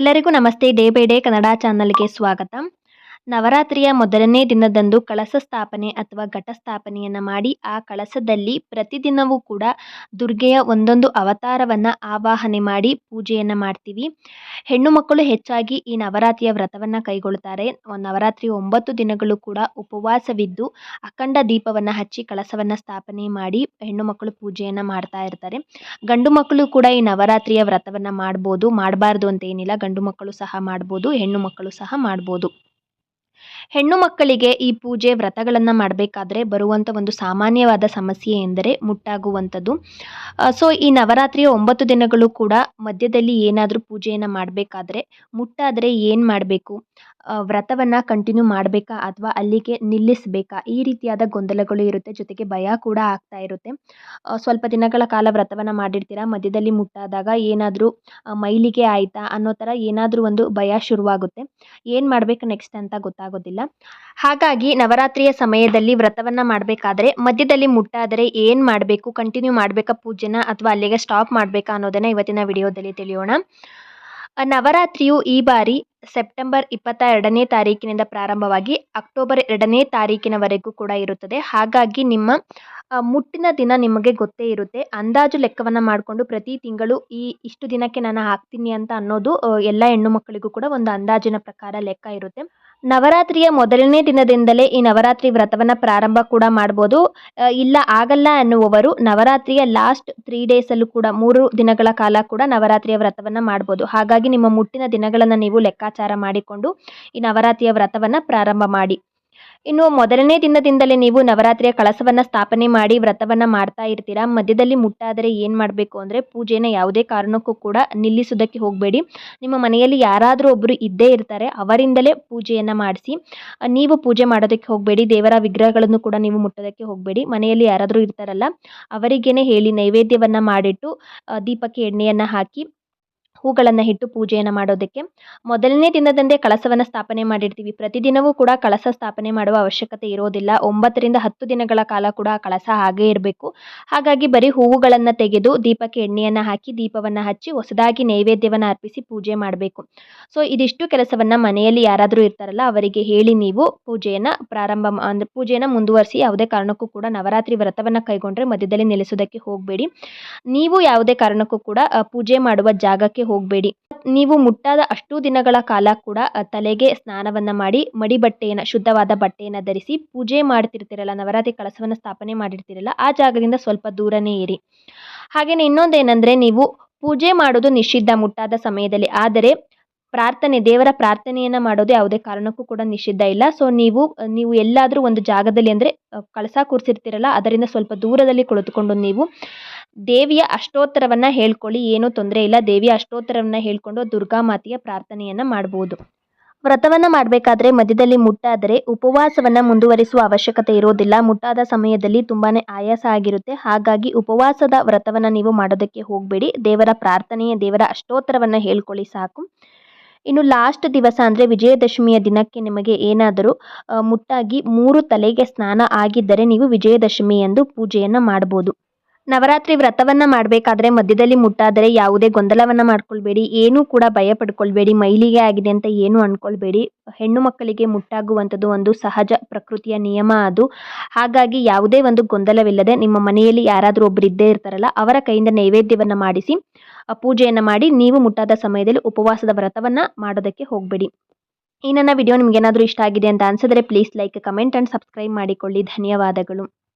ಎಲ್ಲರಿಗೂ ನಮಸ್ತೆ day by day Kannada ಚಾನಲ್ಗೆ ಸ್ವಾಗತ ನವರಾತ್ರಿಯ ಮೊದಲನೇ ದಿನದಂದು ಕಳಸ ಸ್ಥಾಪನೆ ಅಥವಾ ಘಟ ಸ್ಥಾಪನೆಯನ್ನು ಮಾಡಿ ಆ ಕಳಸದಲ್ಲಿ ಪ್ರತಿದಿನವೂ ಕೂಡ ದುರ್ಗೆಯ ಒಂದೊಂದು ಅವತಾರವನ್ನು ಆವಾಹನೆ ಮಾಡಿ ಪೂಜೆಯನ್ನು ಮಾಡ್ತೀವಿ. ಹೆಣ್ಣು ಮಕ್ಕಳು ಹೆಚ್ಚಾಗಿ ಈ ನವರಾತ್ರಿಯ ವ್ರತವನ್ನು ಕೈಗೊಳ್ತಾರೆ. ನವರಾತ್ರಿ ಒಂಬತ್ತು ದಿನಗಳು ಕೂಡ ಉಪವಾಸವಿದ್ದು ಅಖಂಡ ದೀಪವನ್ನು ಹಚ್ಚಿ ಕಳಸವನ್ನು ಸ್ಥಾಪನೆ ಮಾಡಿ ಹೆಣ್ಣು ಮಕ್ಕಳು ಪೂಜೆಯನ್ನು ಮಾಡ್ತಾ ಇರ್ತಾರೆ. ಗಂಡು ಮಕ್ಕಳು ಕೂಡ ಈ ನವರಾತ್ರಿಯ ವ್ರತವನ್ನು ಮಾಡ್ಬೋದು. ಮಾಡಬಾರ್ದು ಅಂತ ಏನಿಲ್ಲ. ಗಂಡು ಮಕ್ಕಳು ಸಹ ಮಾಡ್ಬೋದು. ಹೆಣ್ಣು ಮಕ್ಕಳು ಸಹ ಮಾಡ್ಬೋದು. ಹೆಣ್ಣು ಮಕ್ಕಳಿಗೆ ಈ ಪೂಜೆ ವ್ರತಗಳನ್ನು ಮಾಡಬೇಕಾದ್ರೆ ಬರುವಂಥ ಒಂದು ಸಾಮಾನ್ಯವಾದ ಸಮಸ್ಯೆ ಎಂದರೆ ಮುಟ್ಟಾಗುವಂಥದ್ದು. ಸೊ ಈ ನವರಾತ್ರಿಯ ಒಂಬತ್ತು ದಿನಗಳು ಕೂಡ ಮಧ್ಯದಲ್ಲಿ ಏನಾದರೂ ಪೂಜೆಯನ್ನು ಮಾಡಬೇಕಾದ್ರೆ ಮುಟ್ಟಾದರೆ ಏನು ಮಾಡಬೇಕು? ವ್ರತವನ್ನು ಕಂಟಿನ್ಯೂ ಮಾಡಬೇಕಾ ಅಥವಾ ಅಲ್ಲಿಗೆ ನಿಲ್ಲಿಸಬೇಕಾ? ಈ ರೀತಿಯಾದ ಗೊಂದಲಗಳು ಇರುತ್ತೆ. ಜೊತೆಗೆ ಭಯ ಕೂಡ ಆಗ್ತಾ ಇರುತ್ತೆ. ಸ್ವಲ್ಪ ದಿನಗಳ ಕಾಲ ವ್ರತವನ್ನು ಮಾಡಿರ್ತೀರ? ಮಧ್ಯದಲ್ಲಿ ಮುಟ್ಟಾದಾಗ ಏನಾದರೂ ಮೈಲಿಗೆ ಆಯಿತಾ? ಅನ್ನೋ ಥರ ಏನಾದರೂ ಒಂದು ಭಯ ಶುರುವಾಗುತ್ತೆ. ಏನು ಮಾಡಬೇಕು ನೆಕ್ಸ್ಟ್ ಅಂತ ಗೊತ್ತಾಗೋದಿಲ್ಲ. ಹಾಗಾಗಿ ನವರಾತ್ರಿಯ ಸಮಯದಲ್ಲಿ ವ್ರತವನ್ನು ಮಾಡಬೇಕಾದ್ರೆ ಮಧ್ಯದಲ್ಲಿ ಮುಟ್ಟಾದರೆ ಏನು ಮಾಡಬೇಕು? ಕಂಟಿನ್ಯೂ ಮಾಡಬೇಕಾ ಪೂಜೆನ ಅಥವಾ ಅಲ್ಲಿಗೆ ಸ್ಟಾಪ್ ಮಾಡಬೇಕಾ ಅನ್ನೋದನ್ನು ಇವತ್ತಿನ ವಿಡಿಯೋದಲ್ಲಿ ತಿಳಿಯೋಣ. ನವರಾತ್ರಿಯು ಈ ಬಾರಿ ಸೆಪ್ಟೆಂಬರ್ ಇಪ್ಪತ್ತ ಎರಡನೇ ತಾರೀಕಿನಿಂದ ಪ್ರಾರಂಭವಾಗಿ ಅಕ್ಟೋಬರ್ ಎರಡನೇ ತಾರೀಕಿನವರೆಗೂ ಕೂಡ ಇರುತ್ತದೆ. ಹಾಗಾಗಿ ನಿಮ್ಮ ಮುಟ್ಟಿನ ದಿನ ನಿಮಗೆ ಗೊತ್ತೇ ಇರುತ್ತೆ. ಅಂದಾಜು ಲೆಕ್ಕವನ್ನು ಮಾಡಿಕೊಂಡು ಪ್ರತಿ ತಿಂಗಳು ಈ ಇಷ್ಟು ದಿನಕ್ಕೆ ನಾನು ಹಾಕ್ತೀನಿ ಅಂತ ಅನ್ನೋದು ಎಲ್ಲ ಹೆಣ್ಣು ಮಕ್ಕಳಿಗೂ ಕೂಡ ಒಂದು ಅಂದಾಜಿನ ಪ್ರಕಾರ ಲೆಕ್ಕ ಇರುತ್ತೆ. ನವರಾತ್ರಿಯ ಮೊದಲನೇ ದಿನದಿಂದಲೇ ಈ ನವರಾತ್ರಿ ವ್ರತವನ್ನು ಪ್ರಾರಂಭ ಕೂಡ ಮಾಡ್ಬೋದು. ಇಲ್ಲ ಆಗಲ್ಲ ಅನ್ನುವವರು ನವರಾತ್ರಿಯ ಲಾಸ್ಟ್ ತ್ರೀ ಡೇಸಲ್ಲೂ ಕೂಡ ಮೂರು ದಿನಗಳ ಕಾಲ ಕೂಡ ನವರಾತ್ರಿಯ ವ್ರತವನ್ನು ಮಾಡ್ಬೋದು. ಹಾಗಾಗಿ ನಿಮ್ಮ ಮುಟ್ಟಿನ ದಿನಗಳನ್ನು ನೀವು ಲೆಕ್ಕಾಚಾರ ಮಾಡಿಕೊಂಡು ಈ ನವರಾತ್ರಿಯ ವ್ರತವನ್ನು ಪ್ರಾರಂಭ ಮಾಡಿ. ಇನ್ನು ಮೊದಲನೇ ದಿನದಿಂದಲೇ ನೀವು ನವರಾತ್ರಿಯ ಕಳಸವನ್ನು ಸ್ಥಾಪನೆ ಮಾಡಿ ವ್ರತವನ್ನು ಮಾಡ್ತಾ ಇರ್ತೀರಾ? ಮಧ್ಯದಲ್ಲಿ ಮುಟ್ಟಾದರೆ ಏನು ಮಾಡಬೇಕು ಅಂದರೆ ಪೂಜೆನ ಯಾವುದೇ ಕಾರಣಕ್ಕೂ ಕೂಡ ನಿಲ್ಲಿಸೋದಕ್ಕೆ ಹೋಗಬೇಡಿ. ನಿಮ್ಮ ಮನೆಯಲ್ಲಿ ಯಾರಾದರೂ ಒಬ್ಬರು ಇದ್ದೇ ಇರ್ತಾರೆ, ಅವರಿಂದಲೇ ಪೂಜೆಯನ್ನು ಮಾಡಿಸಿ ನೀವು ಪೂಜೆ ಮಾಡೋದಕ್ಕೆ ಹೋಗಬೇಡಿ. ದೇವರ ವಿಗ್ರಹಗಳನ್ನು ಕೂಡ ನೀವು ಮುಟ್ಟೋದಕ್ಕೆ ಹೋಗಬೇಡಿ. ಮನೆಯಲ್ಲಿ ಯಾರಾದರೂ ಇರ್ತಾರಲ್ಲ, ಅವರಿಗೇನೆ ಹೇಳಿ ನೈವೇದ್ಯವನ್ನು ಮಾಡಿಟ್ಟು ದೀಪಕ್ಕೆ ಎಣ್ಣೆಯನ್ನು ಹಾಕಿ ಹೂಗಳನ್ನು ಇಟ್ಟು ಪೂಜೆಯನ್ನು ಮಾಡೋದಕ್ಕೆ. ಮೊದಲನೇ ದಿನದಂದೇ ಕಳಸವನ್ನು ಸ್ಥಾಪನೆ ಮಾಡಿರ್ತೀವಿ. ಪ್ರತಿದಿನವೂ ಕೂಡ ಕಳಸ ಸ್ಥಾಪನೆ ಮಾಡುವ ಅವಶ್ಯಕತೆ ಇರೋದಿಲ್ಲ. ಒಂಬತ್ತರಿಂದ ಹತ್ತು ದಿನಗಳ ಕಾಲ ಕೂಡ ಆ ಕಳಸ ಹಾಗೇ ಇರಬೇಕು. ಹಾಗಾಗಿ ಬರೀ ಹೂವುಗಳನ್ನು ತೆಗೆದು ದೀಪಕ್ಕೆ ಎಣ್ಣೆಯನ್ನು ಹಾಕಿ ದೀಪವನ್ನು ಹಚ್ಚಿ ಹೊಸದಾಗಿ ನೈವೇದ್ಯವನ್ನು ಅರ್ಪಿಸಿ ಪೂಜೆ ಮಾಡಬೇಕು. ಸೊ, ಇದಿಷ್ಟು ಕೆಲಸವನ್ನು ಮನೆಯಲ್ಲಿ ಯಾರಾದರೂ ಇರ್ತಾರಲ್ಲ, ಅವರಿಗೆ ಹೇಳಿ ನೀವು ಪೂಜೆಯನ್ನು ಪ್ರಾರಂಭ ಅಂದರೆ ಪೂಜೆಯನ್ನು ಮುಂದುವರಿಸಿ ಯಾವುದೇ ಕಾರಣಕ್ಕೂ ಕೂಡ ನವರಾತ್ರಿ ವ್ರತವನ್ನು ಕೈಗೊಂಡ್ರೆ ಮಧ್ಯದಲ್ಲಿ ನೆಲೆಸೋದಕ್ಕೆ ಹೋಗಬೇಡಿ. ನೀವು ಯಾವುದೇ ಕಾರಣಕ್ಕೂ ಕೂಡ ಪೂಜೆ ಮಾಡುವ ಜಾಗಕ್ಕೆ ಹೋಗಬೇಡಿ. ನೀವು ಮುಟ್ಟಾದ ಅಷ್ಟು ದಿನಗಳ ಕಾಲ ಕೂಡ ತಲೆಗೆ ಸ್ನಾನವನ್ನು ಮಾಡಿ ಮಡಿ ಬಟ್ಟೆಯನ್ನು ಶುದ್ಧವಾದ ಬಟ್ಟೆಯನ್ನು ಧರಿಸಿ ಪೂಜೆ ಮಾಡ್ತಿರ್ತೀರಲ್ಲ, ನವರಾತ್ರಿ ಕಳಸವನ್ನು ಸ್ಥಾಪನೆ ಮಾಡಿರ್ತೀರಲ್ಲ, ಆ ಜಾಗದಿಂದ ಸ್ವಲ್ಪ ದೂರನೇ ಇರಿ. ಹಾಗೆಯೇ ಇನ್ನೊಂದೇನೆಂದರೆ ನೀವು ಪೂಜೆ ಮಾಡೋದು ನಿಷಿದ್ಧ ಮುಟ್ಟಾದ ಸಮಯದಲ್ಲಿ, ಆದರೆ ಪ್ರಾರ್ಥನೆ, ದೇವರ ಪ್ರಾರ್ಥನೆಯನ್ನು ಮಾಡೋದು ಯಾವುದೇ ಕಾರಣಕ್ಕೂ ಕೂಡ ನಿಷಿದ್ಧ ಇಲ್ಲ. ಸೊ, ನೀವು ನೀವು ಎಲ್ಲಾದರೂ ಒಂದು ಜಾಗದಲ್ಲಿ ಅಂದರೆ ಕಳಸ ಕೂರಿಸಿರ್ತೀರಲ್ಲ, ಅದರಿಂದ ಸ್ವಲ್ಪ ದೂರದಲ್ಲಿ ಕುಳಿತುಕೊಂಡು ನೀವು ದೇವಿಯ ಅಷ್ಟೋತ್ತರವನ್ನು ಹೇಳ್ಕೊಳ್ಳಿ, ಏನೂ ತೊಂದರೆ ಇಲ್ಲ. ದೇವಿಯ ಅಷ್ಟೋತ್ತರವನ್ನು ಹೇಳ್ಕೊಂಡು ದುರ್ಗಾ ಮಾತೆಯ ಪ್ರಾರ್ಥನೆಯನ್ನು ಮಾಡ್ಬೋದು. ವ್ರತವನ್ನು ಮಾಡಬೇಕಾದ್ರೆ ಮಧ್ಯದಲ್ಲಿ ಮುಟ್ಟಾದರೆ ಉಪವಾಸವನ್ನು ಮುಂದುವರಿಸುವ ಅವಶ್ಯಕತೆ ಇರೋದಿಲ್ಲ. ಮುಟ್ಟಾದ ಸಮಯದಲ್ಲಿ ತುಂಬಾ ಆಯಾಸ ಆಗಿರುತ್ತೆ. ಹಾಗಾಗಿ ಉಪವಾಸದ ವ್ರತವನ್ನು ನೀವು ಮಾಡೋದಕ್ಕೆ ಹೋಗಬೇಡಿ. ದೇವರ ಪ್ರಾರ್ಥನೆಯ, ದೇವರ ಅಷ್ಟೋತ್ತರವನ್ನು ಹೇಳ್ಕೊಳ್ಳಿ ಸಾಕು. ಇನ್ನು ಲಾಸ್ಟ್ ದಿವಸ ಅಂದರೆ ವಿಜಯದಶಮಿಯ ದಿನಕ್ಕೆ ನಿಮಗೆ ಏನಾದರೂ ಮುಟ್ಟಾಗಿ ಮೂರು ತಲೆಗೆ ಸ್ನಾನ ಆಗಿದ್ದರೆ ನೀವು ವಿಜಯದಶಮಿ ಎಂದು ಪೂಜೆಯನ್ನು ಮಾಡ್ಬೋದು. ನವರಾತ್ರಿ ವ್ರತವನ್ನ ಮಾಡಬೇಕಾದ್ರೆ ಮಧ್ಯದಲ್ಲಿ ಮುಟ್ಟಾದರೆ ಯಾವುದೇ ಗೊಂದಲವನ್ನ ಮಾಡ್ಕೊಳ್ಬೇಡಿ, ಏನೂ ಕೂಡ ಭಯ ಪಡ್ಕೊಳ್ಬೇಡಿ, ಮೈಲಿಗೆ ಆಗಿದೆ ಅಂತ ಏನು ಅನ್ಕೊಳ್ಬೇಡಿ. ಹೆಣ್ಣು ಮಕ್ಕಳಿಗೆ ಮುಟ್ಟಾಗುವಂಥದ್ದು ಒಂದು ಸಹಜ ಪ್ರಕೃತಿಯ ನಿಯಮ ಅದು. ಹಾಗಾಗಿ ಯಾವುದೇ ಒಂದು ಗೊಂದಲವಿಲ್ಲದೆ ನಿಮ್ಮ ಮನೆಯಲ್ಲಿ ಯಾರಾದರೂ ಒಬ್ಬರು ಇದ್ದೇ ಇರ್ತಾರಲ್ಲ, ಅವರ ಕೈಯಿಂದ ನೈವೇದ್ಯವನ್ನು ಮಾಡಿಸಿ ಪೂಜೆಯನ್ನು ಮಾಡಿ ನೀವು ಮುಟ್ಟಾದ ಸಮಯದಲ್ಲಿ ಉಪವಾಸದ ವ್ರತವನ್ನು ಮಾಡೋದಕ್ಕೆ ಹೋಗಬೇಡಿ. ಈ ನನ್ನ ವಿಡಿಯೋ ನಿಮಗೇನಾದರೂ ಇಷ್ಟ ಆಗಿದೆ ಅಂತ ಅನ್ಸಿದ್ರೆ please like comment and subscribe ಮಾಡಿಕೊಳ್ಳಿ. ಧನ್ಯವಾದಗಳು.